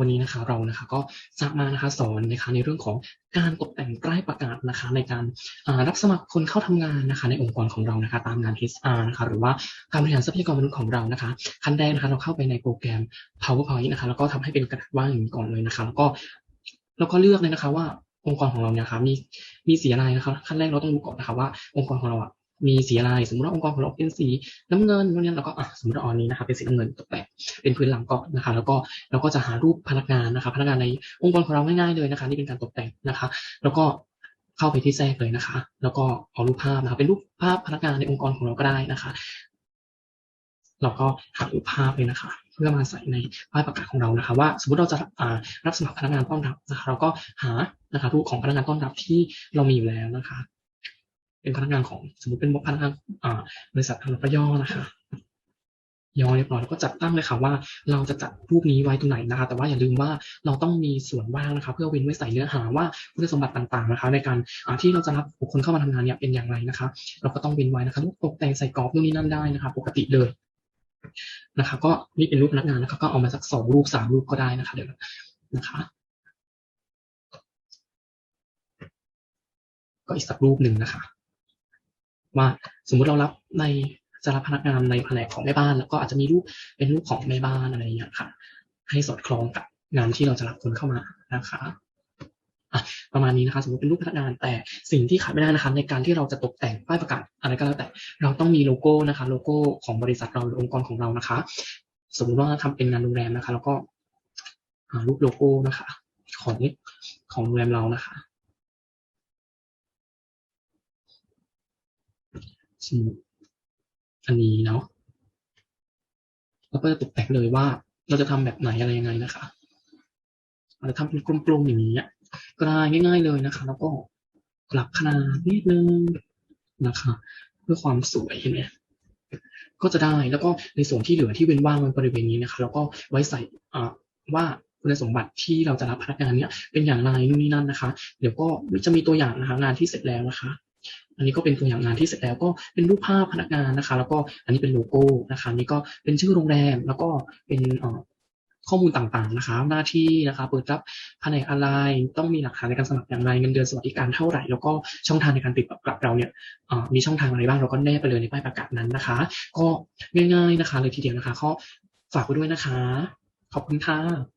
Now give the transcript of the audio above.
วันนี้นะคะเรานะคะก็จะมานะคะสอนนะคะในเรื่องของการตกแต่งใกล้ประกาศนะคะในการรับสมัครคนเข้าทำงานนะคะในองค์กรของเรานะคะตามงาน HR นะคะหรือว่าการบริหารทรัพยากรมนุษย์ของเรานะคะขั้นแรกนะคะเราเข้าไปในโปรแกรม PowerPoint นะคะแล้วก็ทำให้เป็นกระดาษว่างอย่างนี้ก่อนเลยนะคะแล้วก็แล้วก็เลือกเลยนะคะว่าองค์กรของเราเนี่ยค่ะมีมีสีอะไรนะคะขั้นแรกเราต้องรู้ก่อนนะคะว่าองค์กรของเราอะมีสีอะไร สมมติว่าองค์กรของเราเป็นสีน้ำเงินนู่นนี่เราก็อะสมมติว่าอันนี้นะคะเป็นสีน้ำเงินตกแต่ง เป็นพื้นหลังก่อนะคะ แล้วก็เราก็จะหารูปพนักงานนะคะ พนักงานในองค์กรของเราง่ายๆเลยนะคะ นี่เป็นการตกแต่งนะคะ แล้วก็เข้าไปที่แทรกเลยนะคะ แล้วก็เอารูปภาพนะคะ เป็นรูปภาพพนักงานในองค์กรของเราก็ได้นะคะ เราก็หารูปภาพเลยนะคะเพื่อมาใส่ในป้ายประกาศของเรานะคะ ว่าสมมติเราจะรับสมัครพนักงานต้อนรับนะคะเราก็หานะคะรูปของพนักงานต้อนรับที่เรามีอยู่แล้วนะคะ เป็นพนักงานของสมมติเป็นพนักงานบริษัทเราก็ย่อนะคะ ย่อเรียบร้อยแล้วก็จัดตั้งเลยค่ะว่า เราจะจัดรูปนี้ไว้ตรงไหนนะคะ แต่ว่าอย่าลืมว่าเราต้องมีส่วนว่างนะคะ เพื่อเว้นไว้ใส่เนื้อหาว่าคุณสมบัติต่างๆนะคะ ในการที่เราจะรับบุคคลเข้ามาทำงานเนี่ยเป็นอย่างไรนะคะ เราก็ต้องเว้นไว้นะคะรูปตกแต่งใส่กรอบนู่นนี่นั่นได้นะคะ ปกติเลยนะคะก็นี่เป็นรูปพนักงานนะคะก็เอามาสักสองรูปสามรูปก็ได้นะคะเดี๋ยวนะคะก็อีกสักรูปหนึ่งนะคะ ว่าสมมุติเรารับใน จะรับพนักงานในแผนกของแม่บ้าน แล้วก็อาจจะมีรูปเป็นรูปของแม่บ้านอะไรอย่างเงี้ยค่ะ ให้สอดคล้องกับงานที่เราจะรับคนเข้ามานะคะประมาณนี้นะคะสมมติเป็นรูปพนักงานแต่สิ่งที่ขาดไม่ได้นะคะในการที่เราจะตกแต่งป้ายประกาศอะไรก็แล้วแต่ เราต้องมีโลโก้นะคะ โลโก้ของบริษัทเราหรือองค์กรของเรานะคะ สมมติว่าทำเป็นงานโรงแรมนะคะ แล้วก็รูปโลโก้นะคะ ของของโรงแรมเรานะคะสมมติ อันนี้เนาะแล้วก็จะตกแต่งเลยว่าเราจะทำแบบไหนอะไรยังไงนะคะอาจจะทำเป็นกลมๆอย่างนี้ก็ได้ง่าย ๆเลยนะคะ แล้วก็ปรับขนาดนิดนึงนะคะ เพื่อความสวยเห็นไหมก็จะได้แล้วก็ในส่วนที่เหลือที่เว้นว่างบริเวณนี้นะคะแล้วก็ไว้ใส่ว่าคุณสมบัติที่เราจะรับพนักงานเนี้ยเป็นอย่างไรนู่นนี่นั่นนะคะ เดี๋ยวก็จะมีตัวอย่างนะคะงานที่เสร็จแล้วนะคะ อันนี้ก็เป็นตัวอย่างงานที่เสร็จแล้วก็เป็นรูปภาพพนักงานนะคะ แล้วก็อันนี้เป็นโลโก้นะคะนี่ก็เป็นชื่อโรงแรมแล้วก็เป็นข้อมูลต่างๆนะคะ หน้าที่นะคะ เปิดรับแผนกอะไรต้องมีหลักฐานในการสมัครอย่างไรเงินเดือนสวัสดิการเท่าไหร่ แล้วก็ช่องทางในการติดต่อกลับเราเนี่ยมีช่องทางอะไรบ้างเราก็แนบไปเลยในป้ายประกาศนั้นนะคะ ก็ง่าย ๆนะคะ เลยทีเดียวนะคะก็ฝากไว้ด้วยนะคะ ขอบคุณค่ะ